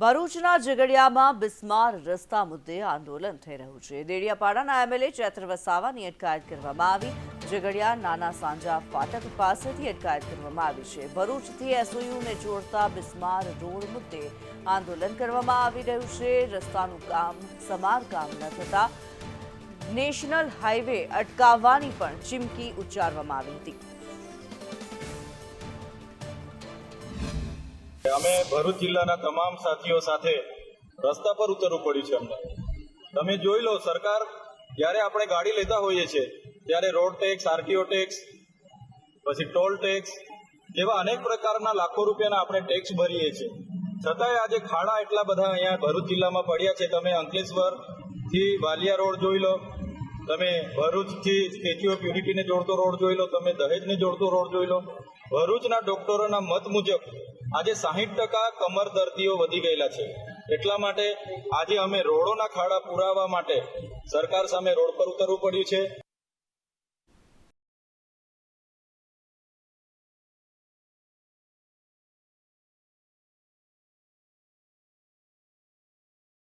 ભરૂચના ઝઘડિયામાં બિસ્માર રસ્તા મુદ્દે આંદોલન થઈ રહ્યું છે. દેડિયાપાડાના એમએલએ ચૈત્ર વસાવાની અટકાયત કરવામાં આવી. ઝઘડિયા નાના સાંજા ફાટક પાસેથી અટકાયત કરવામાં આવી છે. ભરૂચથી એસઓયુને જોડતા બિસ્માર રોડ મુદ્દે આંદોલન કરવામાં આવી રહ્યું છે. રસ્તાનું કામ સમારકામ ન થતા નેશનલ હાઈવે અટકાવવાની પણ ચીમકી ઉચ્ચારવામાં આવી હતી. અમે ભરૂચ જિલ્લાના તમામ સાથીઓ સાથે રસ્તા પર ઉતરવું પડ્યું છે અમને. તમે જોઈ લો, સરકાર જ્યારે આપણે ગાડી લેતા હોઈએ છીએ, ત્યારે રોડ ટેક્સ, આરટીઓ ટેક્સ, પછી ટોલ ટેક્સ જેવા અનેક પ્રકારના લાખો રૂપિયાના આપણે ટેક્સ ભરીએ છીએ. છતાંય આજે ખાડા એટલા બધા અહીંયા ભરૂચ જિલ્લામાં પડ્યા છે. તમે અંકલેશ્વરથી વાલિયા રોડ જોઈ લો, તમે ભરૂચથી સ્ટેચ્યુ ઓફ યુનિટીને જોડતો રોડ જોઈ લો, તમે દહેજને જોડતો રોડ જોઈ લો. ભરૂચના ડોક્ટરોના મત મુજબ આજે સાહીઠ ટકા કમર દર્દીઓ વધી ગયેલા છે. એટલા માટે આજે અમે રોડોના ખાડા પુરાવા માટે સરકાર સામે રોડ પર ઉતરવું પડ્યું છે.